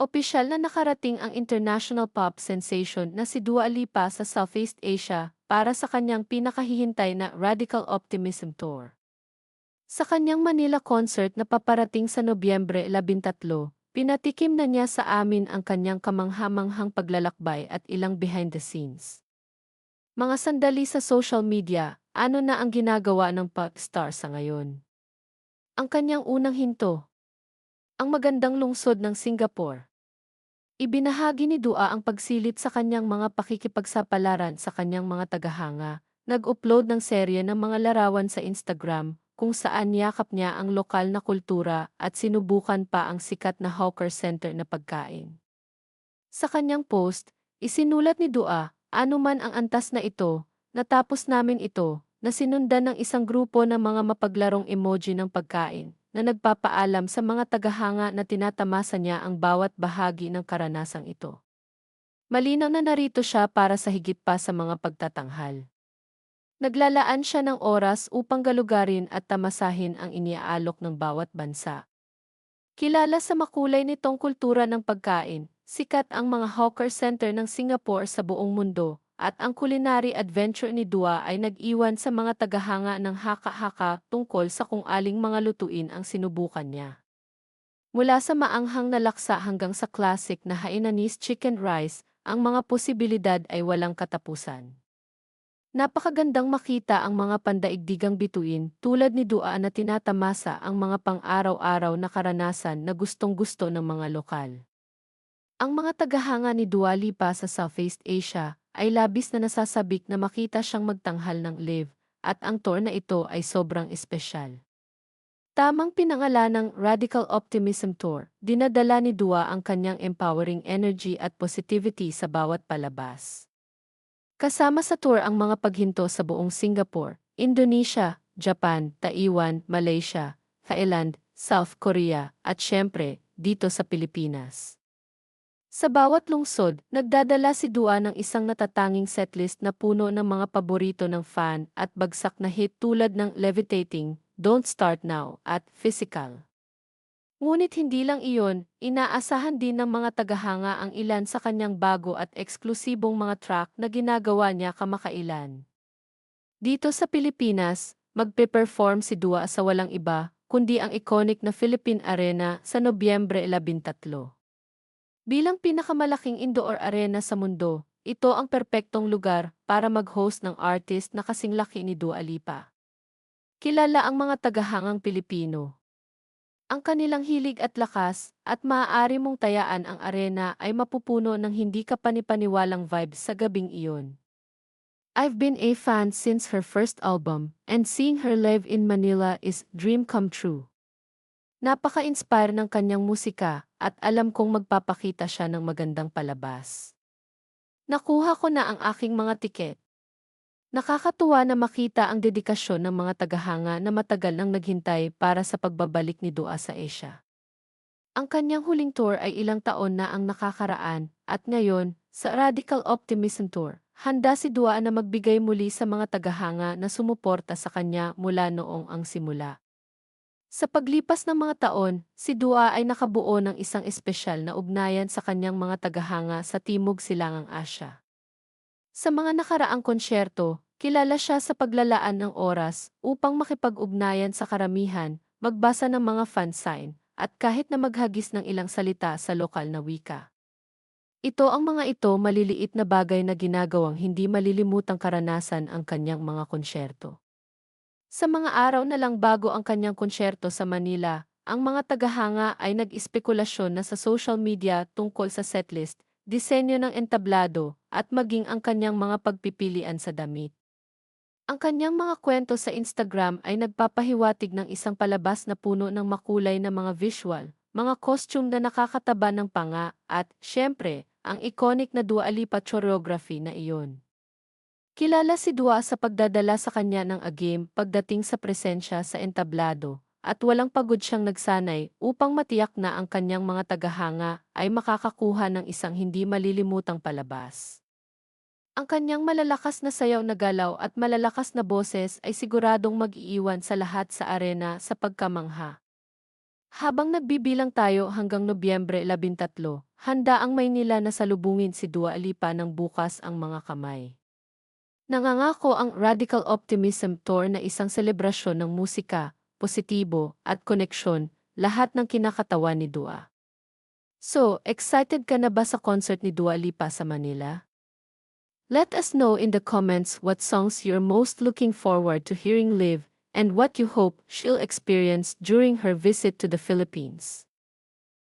Opisyal na nakarating ang international pop sensation na si Dua Lipa sa Southeast Asia para sa kanyang pinakahihintay na Radical Optimism Tour. Sa kanyang Manila concert na paparating sa Nobyembre 13, pinatikim na niya sa amin ang kanyang kamanghamanghang paglalakbay at ilang behind the scenes. Mga sandali sa social media, ano na ang ginagawa ng pop star sa ngayon? Ang kanyang unang hinto. Ang magandang lungsod ng Singapore. Ibinahagi ni Dua ang pagsilip sa kanyang mga pakikipagsapalaran sa kanyang mga tagahanga. Nag-upload ng serye ng mga larawan sa Instagram kung saan yakap niya ang lokal na kultura at sinubukan pa ang sikat na hawker center na pagkain. Sa kanyang post, isinulat ni Dua, ano man ang antas na ito, natapos namin ito, na sinundan ng isang grupo ng mga mapaglarong emoji ng pagkain na nagpapaalam sa mga tagahanga na tinatamasa niya ang bawat bahagi ng karanasang ito. Malinaw na narito siya para sa higit pa sa mga pagtatanghal. Naglalaan siya ng oras upang galugarin at tamasahin ang iniaalok ng bawat bansa. Kilala sa makulay nitong kultura ng pagkain, sikat ang mga hawker center ng Singapore sa buong mundo, at ang culinary adventure ni Dua ay nag-iwan sa mga tagahanga ng haka-haka tungkol sa kung aling mga lutuin ang sinubukan niya. Mula sa maanghang na laksa hanggang sa classic na Hainanese chicken rice, ang mga posibilidad ay walang katapusan. Napakagandang makita ang mga pandaigdigang bituin tulad ni Dua na tinatamasa ang mga pang-araw-araw na karanasan na gustong-gusto ng mga lokal. Ang mga tagahanga ni Dua Lipa sa Southeast Asia ay labis na nasasabik na makita siyang magtanghal ng live, at ang tour na ito ay sobrang espesyal. Tamang pinangalan ng Radical Optimism Tour, dinadala ni Dua ang kanyang empowering energy at positivity sa bawat palabas. Kasama sa tour ang mga paghinto sa buong Singapore, Indonesia, Japan, Taiwan, Malaysia, Thailand, South Korea, at syempre, dito sa Pilipinas. Sa bawat lungsod, nagdadala si Dua ng isang natatanging setlist na puno ng mga paborito ng fan at bagsak na hit tulad ng Levitating, Don't Start Now, at Physical. Ngunit hindi lang iyon, inaasahan din ng mga tagahanga ang ilan sa kanyang bago at eksklusibong mga track na ginagawa niya kamakailan. Dito sa Pilipinas, magpe-perform si Dua sa walang iba, kundi ang iconic na Philippine Arena sa Nobyembre 13. Bilang pinakamalaking indoor arena sa mundo, ito ang perpektong lugar para mag-host ng artist na kasing laki ni Dua Lipa. Kilala ang mga tagahangang Pilipino. Ang kanilang hilig at lakas at maaari mong tayaan ang arena ay mapupuno ng hindi kapanipaniwalang vibes sa gabing iyon. I've been a fan since her first album, and seeing her live in Manila is dream come true. Napaka-inspire ng kanyang musika at alam kong magpapakita siya ng magandang palabas. Nakuha ko na ang aking mga tiket. Nakakatuwa na makita ang dedikasyon ng mga tagahanga na matagal nang naghintay para sa pagbabalik ni Dua sa Asia. Ang kanyang huling tour ay ilang taon na ang nakakaraan at ngayon, sa Radical Optimism Tour, handa si Dua na magbigay muli sa mga tagahanga na sumuporta sa kanya mula noong ang simula. Sa paglipas ng mga taon, si Dua ay nakabuo ng isang espesyal na ugnayan sa kanyang mga tagahanga sa Timog Silangang Asya. Sa mga nakaraang konsyerto, kilala siya sa paglalaan ng oras upang makipag-ugnayan sa karamihan, magbasa ng mga fan sign, at kahit na maghagis ng ilang salita sa lokal na wika. Ito ang mga ito maliliit na bagay na ginagawang hindi malilimutang karanasan ang kanyang mga konsyerto. Sa mga araw na lang bago ang kanyang konsyerto sa Manila, ang mga tagahanga ay nag-espekulasyon na sa social media tungkol sa setlist, disenyo ng entablado, at maging ang kanyang mga pagpipilian sa damit. Ang kanyang mga kwento sa Instagram ay nagpapahiwatig ng isang palabas na puno ng makulay na mga visual, mga costume na nakakataba ng panga, at, syempre, ang iconic na Dua Lipa choreography na iyon. Kilala si Dua sa pagdadala sa kanya ng agim pagdating sa presensya sa entablado, at walang pagod siyang nagsanay upang matiyak na ang kanyang mga tagahanga ay makakakuha ng isang hindi malilimutang palabas. Ang kanyang malalakas na sayaw na galaw at malalakas na boses ay siguradong mag-iiwan sa lahat sa arena sa pagkamangha. Habang nagbibilang tayo hanggang Nobyembre 13, handa ang Maynila na salubungin si Dua Lipa ng bukas ang mga kamay. Nangangako ang Radical Optimism Tour na isang selebrasyon ng musika, positibo, at koneksyon, lahat ng kinakatawan ni Dua. So, excited ka na ba sa concert ni Dua Lipa sa Manila? Let us know in the comments what songs you're most looking forward to hearing live and what you hope she'll experience during her visit to the Philippines.